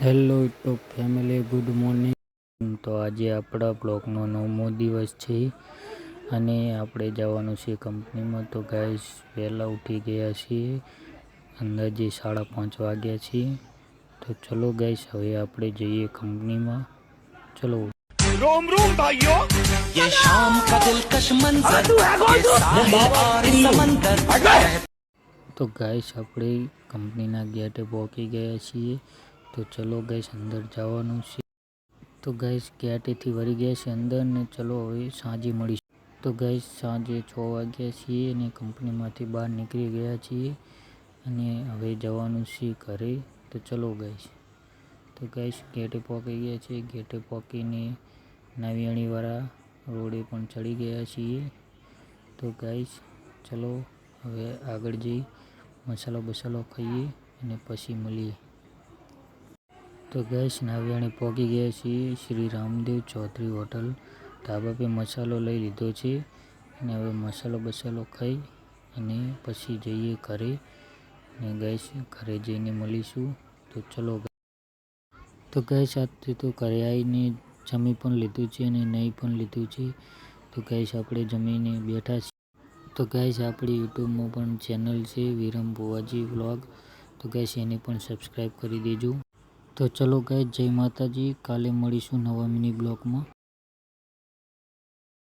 Hello YouTube family good morning તો આજે આપણા બ્લોગનો નવમો દિવસ છે અને આપણે જવાનું છે કંપનીમાં. તો ગાઈસ વહેલા ઉઠી ગયા છીએ. અંદાજે સાડા પાંચ વાગ્યા છીએ તો ચલો ગાઈસ હવે આપણે જઈએ કંપનીમાં. ચલો. રોમ રોમ ભાઈઓ. યે શામ કા દિલકશ મંઝર યે સાહિલ ઓર તો ગાઈસ આપણે કંપનીના ગેટે પહોંચી ગયા છીએ. તો ચલો ગાઈસ અંદર જવાનું છે. તો ગાઈસ ગેટેથી વળી ગયા છે અંદર ને ચલો હવે સાંજે મળીશું. તો ગાઈસ સાંજે છ વાગ્યા છીએ અને કંપનીમાંથી બહાર નીકળી ગયા છીએ અને હવે જવાનું છે ઘરે. તો ચલો ગાઈસ તો ગાઈસ ગેટે પહોંચી ગયા છે. ગેટે પહોંચીને નાવિયાણીવાળા રોડે પણ ચડી ગયા છીએ. તો ગાઈસ ચલો હવે આગળ જઈ, મસાલો બસાલો ખાઈએ અને પછી મળીએ. તો ગેસ નાવિયાણી પહોંચી ગયા છીએ. શ્રી રામદેવ ચૌધરી હોટલ ધાબા પે મસાલો લઈ લીધો છે અને હવે મસાલો બસાલો ખાઈ અને પછી જઈએ ઘરે અને ગેસ ઘરે જઈને મળીશું. તો ચલો તો ગેસ આજથી તો ઘરે આવીને જમી પણ લીધું છે અને નહીં પણ લીધું છે. તો ગેસ આપણે જમીને બેઠા છીએ. તો ગેસ આપણી યુટ્યુબમાં પણ ચેનલ છે વિરમ ભુવાજી વ્લોગ. તો ગેસ એને પણ સબસ્ક્રાઈબ કરી દેજો. તો ચલો ગાઈસ જય માતાજી. કાલે મળીશું નવા મિની બ્લોગમાં.